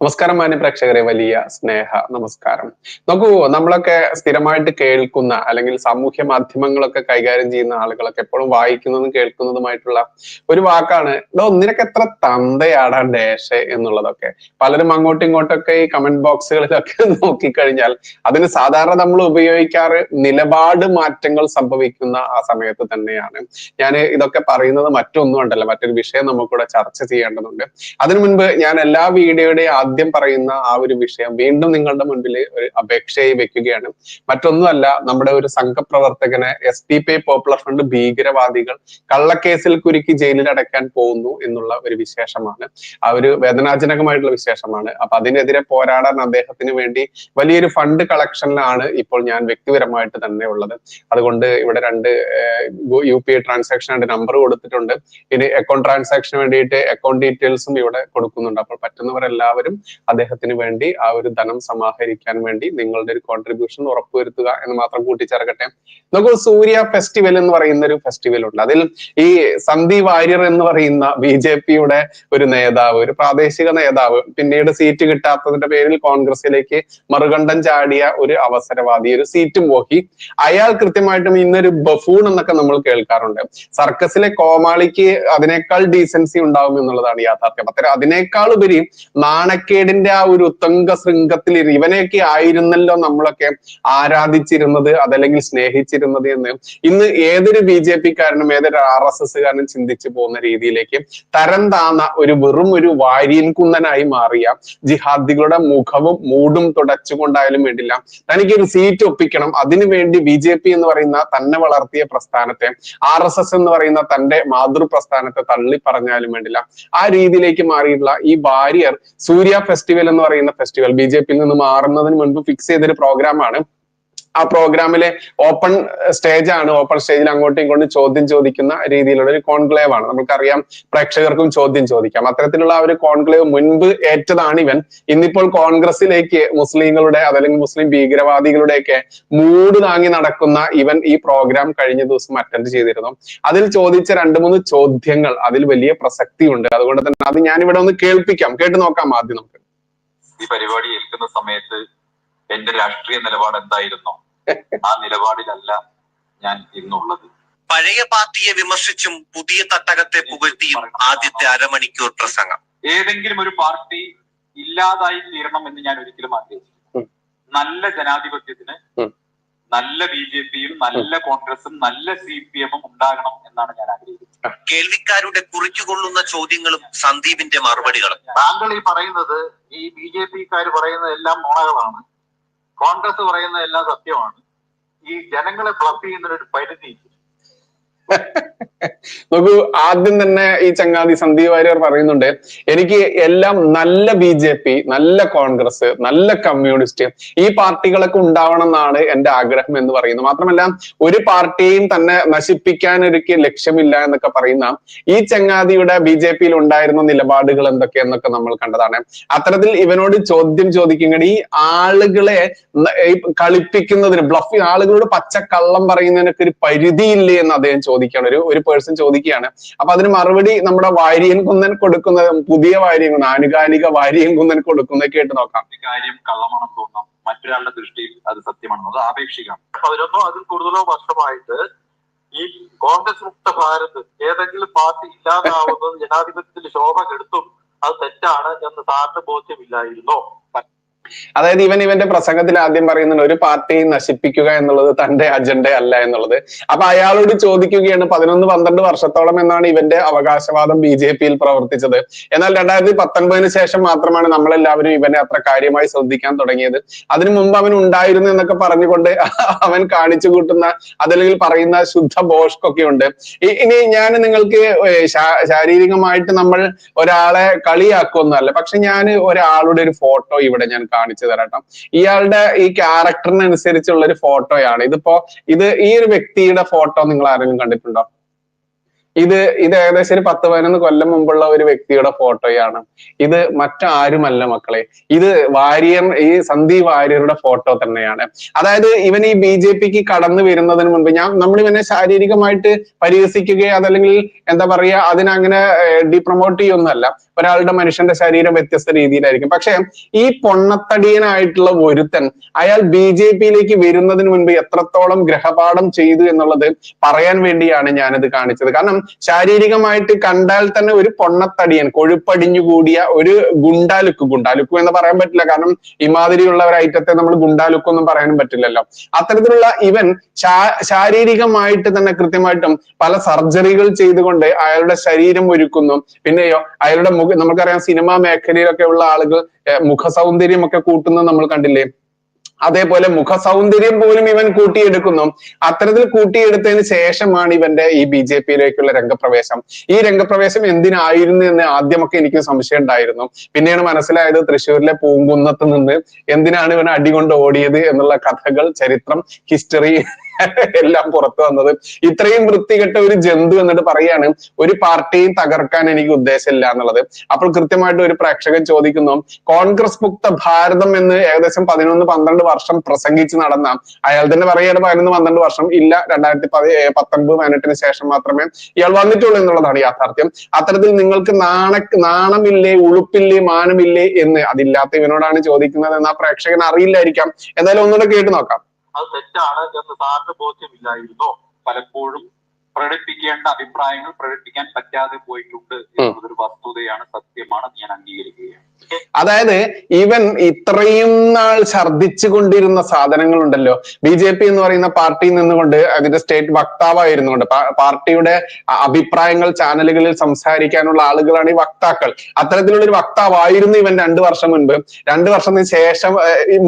നമസ്കാരം മാന്യ പ്രേക്ഷകരെ വലിയ സ്നേഹ നമസ്കാരം. നോക്കൂ നമ്മളൊക്കെ സ്ഥിരമായിട്ട് കേൾക്കുന്ന അല്ലെങ്കിൽ സാമൂഹ്യ മാധ്യമങ്ങളൊക്കെ കൈകാര്യം ചെയ്യുന്ന ആളുകളൊക്കെ എപ്പോഴും വായിക്കുന്നതും കേൾക്കുന്നതുമായിട്ടുള്ള ഒരു വാക്കാണ് ഡോ നിനക്ക് എത്ര തന്തയാടാ ഡേഷ് എന്നുള്ളതൊക്കെ. പലരും അങ്ങോട്ടും ഇങ്ങോട്ടൊക്കെ ഈ കമന്റ് ബോക്സുകളിലൊക്കെ നോക്കിക്കഴിഞ്ഞാൽ അതിന് സാധാരണ നമ്മൾ ഉപയോഗിക്കാറ് നിലപാട് മാറ്റങ്ങൾ സംഭവിക്കുന്ന ആ സമയത്ത് തന്നെയാണ്. ഞാൻ ഇതൊക്കെ പറയുന്നത് മറ്റൊന്നും ഉണ്ടല്ലോ മറ്റൊരു വിഷയം നമുക്കിവിടെ ചർച്ച ചെയ്യേണ്ടതുണ്ട്. അതിനു മുൻപ് ഞാൻ എല്ലാ വീഡിയോയുടെയും ആദ്യം പറയുന്ന ആ ഒരു വിഷയം വീണ്ടും നിങ്ങളുടെ മുൻപിൽ ഒരു അപേക്ഷയായി വെക്കുകയാണ്. മറ്റൊന്നുമല്ല നമ്മുടെ ഒരു സംഘപ്രവർത്തകനെ S D P Popular Front ഭീകരവാദികൾ കള്ളക്കേസിൽ കുരുക്കി ജയിലിൽ അടയ്ക്കാൻ പോകുന്നു എന്നുള്ള ഒരു വിശേഷമാണ്. ആ ഒരു വേദനാജനകമായിട്ടുള്ള വിശേഷമാണ്. അപ്പൊ അതിനെതിരെ പോരാടാൻ അദ്ദേഹത്തിന് വേണ്ടി വലിയൊരു ഫണ്ട് കളക്ഷനിലാണ് ഇപ്പോൾ ഞാൻ വ്യക്തിപരമായിട്ട് തന്നെ ഉള്ളത്. അതുകൊണ്ട് ഇവിടെ രണ്ട് യു പി ഐ ട്രാൻസാക്ഷനുടെ നമ്പർ കൊടുത്തിട്ടുണ്ട്. ഇനി അക്കൗണ്ട് ട്രാൻസാക്ഷന് വേണ്ടിയിട്ട് അക്കൗണ്ട് ഡീറ്റെയിൽസും ഇവിടെ കൊടുക്കുന്നുണ്ട്. അപ്പോൾ പറ്റുന്നവരെല്ലാവരും അദ്ദേഹത്തിന് വേണ്ടി ആ ഒരു ധനം സമാഹരിക്കാൻ വേണ്ടി നിങ്ങളുടെ ഒരു കോൺട്രിബ്യൂഷൻ ഉറപ്പുവരുത്തുക എന്ന് മാത്രം കൂട്ടിച്ചേർക്കട്ടെ. നമുക്ക് സൂര്യ ഫെസ്റ്റിവൽ എന്ന് പറയുന്ന ഒരു ഫെസ്റ്റിവൽ ഉണ്ട്. അതിൽ ഈ സന്ദീപ് വാര്യർ എന്ന് പറയുന്ന ബി ജെ പിയുടെ ഒരു നേതാവ് ഒരു പ്രാദേശിക നേതാവ് പിന്നീട് സീറ്റ് കിട്ടാത്തതിന്റെ പേരിൽ കോൺഗ്രസിലേക്ക് മറുകണ്ഠം ചാടിയ ഒരു അവസരവാദി ഒരു സീറ്റ് പോക്കി അയാൾ കൃത്യമായിട്ടും ഇന്നൊരു ബഫൂൺ എന്നൊക്കെ നമ്മൾ കേൾക്കാറുണ്ട്. സർക്കസിലെ കോമാളിക്ക് അതിനേക്കാൾ ഡീസൻസി ഉണ്ടാവും എന്നുള്ളതാണ് യാഥാർത്ഥ്യം. അത്തരം അതിനേക്കാൾ ഉപരി നാണക്കേടിന്റെ ആ ഒരു ഉത്തങ്ക ശൃംഗത്തിൽ ഇവനെയൊക്കെ ആയിരുന്നല്ലോ നമ്മളൊക്കെ ആരാധിച്ചിരുന്നത് അതല്ലെങ്കിൽ സ്നേഹിച്ചിരുന്നത് എന്ന്. ഇന്ന് ഏതൊരു ബി ജെ പിക്കാരനും ഏതൊരു ആർ എസ് എസ്സുകാരനും ചിന്തിച്ചു പോകുന്ന രീതിയിലേക്ക് തരം താന്ന ഒരു വെറും ഒരു വാരിയൻ കുന്നനായി മാറിയ ജിഹാദികളുടെ മുഖവും മൂടും തുടച്ചുകൊണ്ടായാലും വേണ്ടില്ല. തനിക്ക് ഒരു സീറ്റ് ഒപ്പിക്കണം. അതിനു വേണ്ടി ബി ജെ പി എന്ന് പറയുന്ന തന്നെ വളർത്തിയ പ്രസ്ഥാനത്തെ ആർ എസ് എസ് എന്ന് പറയുന്ന തന്റെ മാതൃ പ്രസ്ഥാനത്തെ തള്ളി പറഞ്ഞാലും വേണ്ടില്ല. ആ രീതിയിലേക്ക് മാറിയിട്ടുള്ള ഈ ഭാര്യർ സൂര്യ ഫെസ്റ്റിവൽ എന്ന് പറയുന്ന ഫെസ്റ്റിവൽ. ബി ജെ പിയിൽ നിന്ന് മാറുന്നതിന് മുൻപ് ഫിക്സ് ചെയ്തൊരു പ്രോഗ്രാമാണ് ആ പ്രോഗ്രാമിലെ ഓപ്പൺ സ്റ്റേജ് ആണ്. ഓപ്പൺ സ്റ്റേജിൽ അങ്ങോട്ടും ഇങ്ങോട്ടും ചോദ്യം ചോദിക്കുന്ന രീതിയിലുള്ള ഒരു കോൺക്ലേവ് ആണ്. നമുക്കറിയാം പ്രേക്ഷകർക്കും ചോദ്യം ചോദിക്കാം. അത്തരത്തിലുള്ള ഒരു കോൺക്ലേവ് മുൻപ് ഏറ്റതാണ് ഇവൻ. ഇന്നിപ്പോൾ കോൺഗ്രസിലേക്ക് മുസ്ലിങ്ങളുടെ അതല്ലെങ്കിൽ മുസ്ലിം ഭീകരവാദികളുടെയൊക്കെ മൂട് താങ്ങി നടക്കുന്ന ഇവൻ ഈ പ്രോഗ്രാം കഴിഞ്ഞ ദിവസം അറ്റൻഡ് ചെയ്തിരുന്നു. അതിൽ ചോദിച്ച രണ്ട് മൂന്ന് ചോദ്യങ്ങൾ അതിൽ വലിയ പ്രസക്തി ഉണ്ട് അതുകൊണ്ട് തന്നെ അത് ഞാൻ ഇവിടെ ഒന്ന് കേൾപ്പിക്കാം. കേട്ട് നോക്കാം ആദ്യം നമുക്ക്. ഈ പരിപാടി ഏൽക്കുന്ന സമയത്ത് എന്റെ രാഷ്ട്രീയ നിലപാട് എന്തായിരുന്നോ? ആ നിലപാടിലല്ല ഞാൻ ഇന്നുള്ളത്. പഴയ പാർട്ടിയെ വിമർശിച്ചും പുതിയ തട്ടകത്തെ പുകഴ്ത്തിയും ആദ്യത്തെ അരമണിക്കൂർ പ്രസംഗം. ഏതെങ്കിലും ഒരു പാർട്ടി ഇല്ലാതായി തീരണം എന്ന് ഞാൻ ഒരിക്കലും ആഗ്രഹിച്ചില്ല നല്ല ജനാധിപത്യത്തിന് നല്ല ബി ജെ പിയും നല്ല കോൺഗ്രസും നല്ല സി പി എമ്മും ഉണ്ടാകണം എന്നാണ് ഞാൻ ആഗ്രഹിക്കുന്നത് കേൾവിക്കാരുടെ കുറിച്ചുകൊള്ളുന്ന ചോദ്യങ്ങളും സന്ദീപിന്റെ മറുപടികളും. താങ്കൾ ഈ പറയുന്നത് ഈ ബി ജെ പിക്കാർ പറയുന്നത് എല്ലാം നുണകളാണ്. കോൺഗ്രസ് പറയുന്ന എല്ലാം സത്യമാണ്. ഈ ജനങ്ങളെ ബ്ലഫ് ചെയ്യുന്നതിനൊരു പരിധി നോക്കൂ ആദ്യം തന്നെ ഈ ചങ്ങാതി സന്ദീപ് വാര്യർ പറയുന്നുണ്ട് എനിക്ക് എല്ലാം നല്ല ബി ജെ പി നല്ല കോൺഗ്രസ് നല്ല കമ്മ്യൂണിസ്റ്റ് ഈ പാർട്ടികളൊക്കെ ഉണ്ടാവണം എന്നാണ് എന്റെ ആഗ്രഹം എന്ന് പറയുന്നത് മാത്രമല്ല ഒരു പാർട്ടിയെയും തന്നെ നശിപ്പിക്കാൻ ഒരുക്ക് ലക്ഷ്യമില്ല എന്നൊക്കെ പറയുന്ന ഈ ചങ്ങാതിയുടെ ബി ജെ പിയിൽ ഉണ്ടായിരുന്ന നിലപാടുകൾ എന്തൊക്കെയെന്നൊക്കെ നമ്മൾ കണ്ടതാണ്. അത്തരത്തിൽ ഇവനോട് ചോദ്യം ചോദിക്കുന്ന ഈ ആളുകളെ കളിപ്പിക്കുന്നതിന് ബ്ലഫ് ആളുകളോട് കള്ളം പറയുന്നതിനൊക്കെ ഒരു പരിധിയില്ലേ എന്ന് അദ്ദേഹം ചോദിക്കുകയാണ്. ഒരു ഒരു പേഴ്സൺ ചോദിക്കുകയാണ്. അപ്പൊ അതിന് മറുപടി നമ്മുടെ വാര്യൻ കുന്നൻ കൊടുക്കുന്ന പുതിയ വാര്യൻ കുന്നൻ ആനുകാലിക വാര്യൻ കുന്നൻ കൊടുക്കുന്ന കേട്ട് നോക്കാം. കാര്യം കള്ളമാണെന്ന് തോന്നാം. മറ്റൊരാളുടെ ദൃഷ്ടിയിൽ അത് സത്യമാണെന്ന് അത് ആപേക്ഷിക്കാം പതിനൊന്നോ അതിൽ കൂടുതലോ വർഷമായിട്ട് ഈ കോൺഗ്രസ് മുക്ത ഭാരത് ഏതെങ്കിലും പാർട്ടി ഇല്ലാതാവുന്നത് ജനാധിപത്യത്തിൽ ശോഭ കെടുത്തും അത് തെറ്റാണ് എന്ന് സാറിന് ബോധ്യമില്ലായിരുന്നോ? അതായത് ഇവൻ ഇവന്റെ പ്രസംഗത്തിൽ ആദ്യം പറയുന്നുണ്ട് ഒരു പാർട്ടിയെ നശിപ്പിക്കുക എന്നുള്ളത് തന്റെ അജണ്ട അല്ല എന്നുള്ളത്. അപ്പൊ അയാളോട് ചോദിക്കുകയാണ് പതിനൊന്ന് പന്ത്രണ്ട് വർഷത്തോളം എന്നാണ് ഇവന്റെ അവകാശവാദം ബി ജെ പിയിൽ പ്രവർത്തിച്ചത്. എന്നാൽ രണ്ടായിരത്തി പത്തൊൻപതിന് ശേഷം മാത്രമാണ് നമ്മളെല്ലാവരും ഇവനെ അത്ര കാര്യമായി ശ്രദ്ധിക്കാൻ തുടങ്ങിയത്. അതിനു മുമ്പ് അവൻ ഉണ്ടായിരുന്നു എന്നൊക്കെ പറഞ്ഞുകൊണ്ട് അവൻ കാണിച്ചു കൂട്ടുന്ന അതല്ലെങ്കിൽ പറയുന്ന ശുദ്ധ ബോഷ്കൊക്കെ ഉണ്ട്. ഇനി ഞാൻ നിങ്ങൾക്ക് ശാരീരികമായിട്ട് നമ്മൾ ഒരാളെ കളിയാക്കുമെന്നല്ല പക്ഷെ ഞാൻ ഒരാളുടെ ഒരു ഫോട്ടോ ഇവിടെ ഞാൻ കാണിച്ചു തരാട്ടോ ഇയാളുടെ ഈ ക്യാരക്ടറിനനുസരിച്ചുള്ള ഒരു ഫോട്ടോയാണ് ഇതിപ്പോ ഇത് ഈ ഒരു വ്യക്തിയുടെ ഫോട്ടോ നിങ്ങൾ ആരെങ്കിലും കണ്ടിട്ടുണ്ടോ? ഇത് ഇത് ഏകദേശം ഒരു പത്ത് പതിനൊന്ന് കൊല്ലം മുമ്പുള്ള ഒരു വ്യക്തിയുടെ ഫോട്ടോയാണ്. ഇത് മറ്റാരുമല്ല മക്കളെ. ഇത് വാര്യർ ഈ സന്ദീപ് വാര്യരുടെ ഫോട്ടോ തന്നെയാണ്. അതായത് ഇവൻ ഈ ബി ജെ പിക്ക് കടന്നു വരുന്നതിന് മുൻപ് ഞാൻ നമ്മൾ ഇവനെ ശാരീരികമായിട്ട് പരിഹസിക്കുകയോ അതല്ലെങ്കിൽ എന്താ പറയാ അതിനങ്ങനെ ഡിപ്രൊമോട്ട് ചെയ്യൊന്നുമല്ല ഒരാളുടെ മനുഷ്യന്റെ ശരീരം വ്യത്യസ്ത രീതിയിലായിരിക്കും. പക്ഷെ ഈ പൊണ്ണത്തടിയനായിട്ടുള്ള ഒരുത്തൻ അയാൾ ബി ജെ പിയിലേക്ക് വരുന്നതിന് മുൻപ് എത്രത്തോളം ഗ്രഹപാഠം ചെയ്തു എന്നുള്ളത് പറയാൻ വേണ്ടിയാണ് ഞാനിത് കാണിച്ചത്. കാരണം ശാരീരികമായിട്ട് കണ്ടാൽ തന്നെ ഒരു പൊണ്ണത്തടിയൻ കൊഴുപ്പടിഞ്ഞു കൂടിയ ഒരു ഗുണ്ടാലുക്ക്. ഗുണ്ടാലുക്ക് എന്ന് പറയാൻ പറ്റില്ല. കാരണം ഇമാതിരിയുള്ള ഒരു ഐറ്റത്തെ നമ്മൾ ഗുണ്ടാലുക്ക് ഒന്നും പറയാനും പറ്റില്ലല്ലോ. അത്തരത്തിലുള്ള ഇവൻ ശാരീരികമായിട്ട് തന്നെ കൃത്യമായിട്ടും പല സർജറികൾ ചെയ്തുകൊണ്ട് അയാളുടെ ശരീരം ഒരുക്കുന്നു. പിന്നെയോ അയാളുടെ മുഖ നമുക്കറിയാം സിനിമാ മേഖലയിലൊക്കെ ഉള്ള ആളുകൾ മുഖ സൗന്ദര്യം ഒക്കെ കൂട്ടുന്നത് നമ്മൾ കണ്ടില്ലേ? അതേപോലെ മുഖ സൗന്ദര്യം പോലും ഇവൻ കൂട്ടിയെടുക്കുന്നു. അത്തരത്തിൽ കൂട്ടിയെടുത്തതിന് ശേഷമാണ് ഇവന്റെ ഈ ബി ജെ പിയിലേക്കുള്ള രംഗപ്രവേശം. ഈ രംഗപ്രവേശം എന്തിനായിരുന്നു എന്ന് ആദ്യമൊക്കെ എനിക്ക് സംശയം ഉണ്ടായിരുന്നു. പിന്നെയാണ് മനസ്സിലായത് തൃശ്ശൂരിലെ പൂങ്കുന്നത്ത് നിന്ന് എന്തിനാണ് ഇവൻ അടികൊണ്ട് ഓടിയത് എന്നുള്ള കഥകൾ ചരിത്രം ഹിസ്റ്ററി എല്ലാം പുറത്തു വന്നത്. ഇത്രയും വൃത്തികെട്ട ഒരു ജന്തു എന്നിട്ട് പറയാണ് ഒരു പാർട്ടിയും തകർക്കാൻ എനിക്ക് ഉദ്ദേശമില്ല എന്നുള്ളത്. അപ്പോൾ കൃത്യമായിട്ട് ഒരു പ്രേക്ഷകൻ ചോദിക്കുന്നു കോൺഗ്രസ് മുക്ത ഭാരതം എന്ന് ഏകദേശം പതിനൊന്ന് പന്ത്രണ്ട് വർഷം പ്രസംഗിച്ച് നടന്ന അയാൾ തന്നെ പറയാണ് പതിനൊന്ന് പന്ത്രണ്ട് വർഷം ഇല്ല രണ്ടായിരത്തി പത്തൊൻപത് പതിനെട്ടിന് ശേഷം മാത്രമേ ഇയാൾ വന്നിട്ടുള്ളൂ എന്നുള്ളതാണ് യാഥാർത്ഥ്യം. അത്തരത്തിൽ നിങ്ങൾക്ക് നാണ നാണമില്ലേ ഉളുപ്പില്ലേ മാനമില്ലേ എന്ന് അതില്ലാത്ത ഇവനോടാണ് ചോദിക്കുന്നത് എന്ന് ആ പ്രേക്ഷകൻ അറിയില്ലായിരിക്കാം. എന്തായാലും ഒന്നുകൂടെ കേട്ടു നോക്കാം. അത് തെറ്റാണ് എന്ന് സാറിന് ബോധ്യമില്ലായിരുന്നോ? പലപ്പോഴും പ്രകടിപ്പിക്കേണ്ട അഭിപ്രായങ്ങൾ പ്രകടിപ്പിക്കാൻ പറ്റാതെ പോയിട്ടുണ്ട് എന്നതൊരു വസ്തുതയാണ് സത്യമാണ് ഞാൻ അംഗീകരിക്കുകയാണ്. അതായത് ഇവൻ ഇത്രയും നാൾ ഛർദിച്ചു കൊണ്ടിരുന്ന സാധനങ്ങൾ ഉണ്ടല്ലോ ബി ജെ പി എന്ന് പറയുന്ന പാർട്ടിയിൽ നിന്നുകൊണ്ട് അതിന്റെ സ്റ്റേറ്റ് വക്താവായിരുന്നുകൊണ്ട് പാർട്ടിയുടെ അഭിപ്രായങ്ങൾ ചാനലുകളിൽ സംസാരിക്കാനുള്ള ആളുകളാണ് ഈ വക്താക്കൾ. അത്തരത്തിലുള്ള ഒരു വക്താവായിരുന്നു ഇവൻ രണ്ടു വർഷം മുൻപ്. രണ്ടു വർഷത്തിന് ശേഷം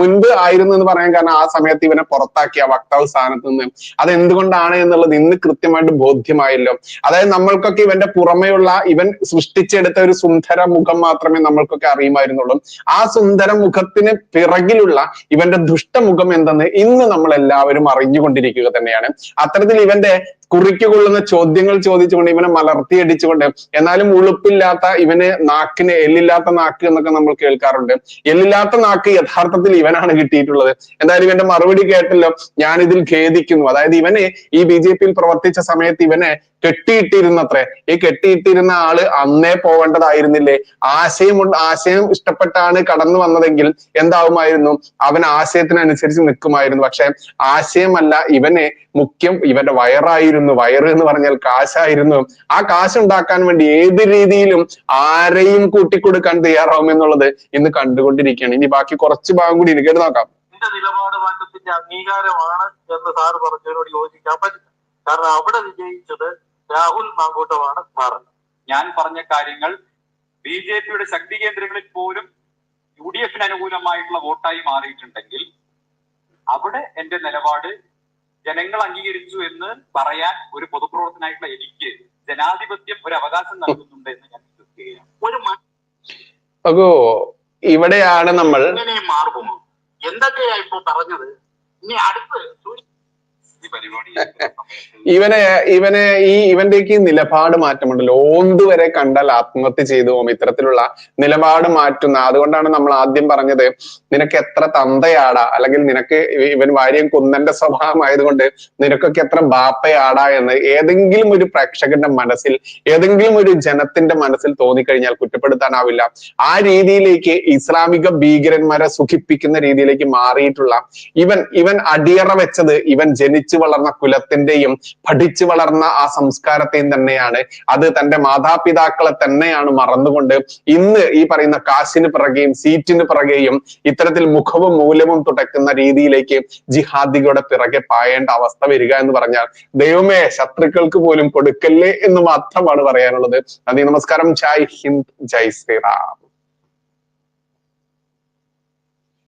മുൻപ് ആയിരുന്നു എന്ന് പറയാൻ കാരണം ആ സമയത്ത് ഇവനെ പുറത്താക്കിയ വക്താവ് സ്ഥാനത്ത് നിന്ന്. അത് എന്തുകൊണ്ടാണ് എന്നുള്ളത് ഇന്ന് കൃത്യമായിട്ട് ബോധ്യമായല്ലോ. അതായത് നമ്മൾക്കൊക്കെ ഇവന്റെ പുറമെയുള്ള ഇവൻ സൃഷ്ടിച്ചെടുത്ത ഒരു സുന്ദര മുഖം മാത്രമേ നമ്മൾക്കൊക്കെ അറിയുമായിരുന്നുള്ളൂ. ആ സുന്ദര മുഖത്തിന് പിറകിലുള്ള ഇവന്റെ ദുഷ്ടമുഖം എന്തെന്ന് ഇന്ന് നമ്മൾ എല്ലാവരും അറിഞ്ഞുകൊണ്ടിരിക്കുക തന്നെയാണ്. അത്തരത്തിൽ ഇവന്റെ കുറിക്ക് കൊള്ളുന്ന ചോദ്യങ്ങൾ ചോദിച്ചുകൊണ്ട് ഇവനെ മലർത്തിയടിച്ചുകൊണ്ട് എന്നാലും ഉളുപ്പില്ലാത്ത ഇവന് നാക്കിന് എല്ലില്ലാത്ത നാക്ക് എന്നൊക്കെ നമ്മൾ കേൾക്കാറുണ്ട്. എല്ലില്ലാത്ത നാക്ക് യഥാർത്ഥത്തിൽ ഇവനാണ് കിട്ടിയിട്ടുള്ളത്. എന്തായാലും ഇവന്റെ മറുപടി കേട്ടല്ലോ ഞാൻ ഇതിൽ ഖേദിക്കുന്നു. അതായത് ഇവനെ ഈ ബി ജെ പിയിൽ പ്രവർത്തിച്ച സമയത്ത് ഇവനെ കെട്ടിയിട്ടിരുന്നത്രേ. ഈ കെട്ടിയിട്ടിരുന്ന ആൾ അന്നേ പോവേണ്ടതായിരുന്നില്ലേ ആശയം ആശയം ഇഷ്ടപ്പെട്ടാണ് കടന്നു വന്നതെങ്കിൽ എന്താവുമായിരുന്നു? അവൻ ആശയത്തിനനുസരിച്ച് നിൽക്കുമായിരുന്നു. പക്ഷെ ആശയമല്ല ഇവനെ മുഖ്യം ഇവന്റെ വയറായിരുന്നു. വയറ് എന്ന് പറഞ്ഞാൽ കാശായിരുന്നു. ആ കാശ് ഉണ്ടാക്കാൻ വേണ്ടി ഏത് രീതിയിലും ആരെയും കൂട്ടിക്കൊടുക്കാൻ തയ്യാറാവും എന്നുള്ളത് ഇന്ന് കണ്ടുകൊണ്ടിരിക്കുകയാണ്. ഇനി ബാക്കി കുറച്ച് ഭാഗം കൂടി ഇരിക്കട്ട് നോക്കാം. നിലപാട് മാറ്റത്തിന്റെ അംഗീകാരമാണ് എന്ന് സാർ പറഞ്ഞതിനോട് യോജിക്കാൻ പറ്റില്ല. കാരണം അവിടെ വിജയിച്ചത് രാഹുൽ മാങ്കൂട്ടമാണ് സാറ് ഞാൻ പറഞ്ഞ കാര്യങ്ങൾ ബി ജെ പിയുടെ ശക്തി കേന്ദ്രങ്ങളിൽ പോലും യു ഡി എഫിന് അനുകൂലമായിട്ടുള്ള വോട്ടായി മാറിയിട്ടുണ്ടെങ്കിൽ അവിടെ എന്റെ നിലപാട് ജനങ്ങൾ അംഗീകരിച്ചു എന്ന് പറയാൻ ഒരു പൊതുപ്രവർത്തനായിട്ടുള്ള എനിക്ക് ജനാധിപത്യം ഒരു അവകാശം നൽകുന്നുണ്ട് എന്ന് ഞാൻ വിശ്വസിക്കുകയാണ്. ഒരു അപ്പോ ഇവിടെയാണ് നമ്മൾ മാർഗമോ എന്തൊക്കെയാ ഇപ്പൊ പറഞ്ഞത്? ഇനി അടുത്ത് ഇവനെ ഇവനെ ഈ ഇവന്റെയൊക്കെ ഈ നിലപാട് മാറ്റമുണ്ടല്ലോ. ഓന്ത് വരെ കണ്ടാൽ ആത്മഹത്യ ചെയ്തു പോകും. ഇത്തരത്തിലുള്ള നിലപാട് മാറ്റുന്ന. അതുകൊണ്ടാണ് നമ്മൾ ആദ്യം പറഞ്ഞത് നിനക്ക് എത്ര തന്തയാടാ? അല്ലെങ്കിൽ നിനക്ക് ഇവൻ വാര്യം കുന്നന്റെ സ്വഭാവമായതുകൊണ്ട് നിനക്കൊക്കെ എത്ര ബാപ്പയാടാ എന്ന് ഏതെങ്കിലും ഒരു പ്രേക്ഷകന്റെ മനസ്സിൽ ഏതെങ്കിലും ഒരു ജനത്തിന്റെ മനസ്സിൽ തോന്നിക്കഴിഞ്ഞാൽ കുറ്റപ്പെടുത്താനാവില്ല. ആ രീതിയിലേക്ക് ഇസ്ലാമിക ഭീകരന്മാരെ സുഖിപ്പിക്കുന്ന രീതിയിലേക്ക് മാറിയിട്ടുള്ള ഇവൻ ഇവൻ അടിയറ വെച്ചത് ഇവൻ ജനിച്ചു വളർന്ന കുലത്തിന്റെയും പഠിച്ചു വളർന്ന ആ സംസ്കാരത്തെയും തന്നെയാണ്. അത് തന്റെ മാതാപിതാക്കളെ തന്നെയാണ് മറന്നുകൊണ്ട് ഇന്ന് ഈ പറയുന്ന കാശിന് പിറകെയും സീറ്റിന് പിറകെയും ഇത്തരത്തിൽ മുഖവും മൂലവും തുടക്കുന്ന രീതിയിലേക്ക് ജിഹാദികളുടെ പിറകെ പായേണ്ട അവസ്ഥ വരിക എന്ന് പറഞ്ഞാൽ ദൈവമേ ശത്രുക്കൾക്ക് പോലും കൊടുക്കല്ലേ എന്ന് മാത്രമാണ് പറയാനുള്ളത്. നന്ദി നമസ്കാരം. ജയ് ഹിന്ദ് ജയ് ശ്രീറാം.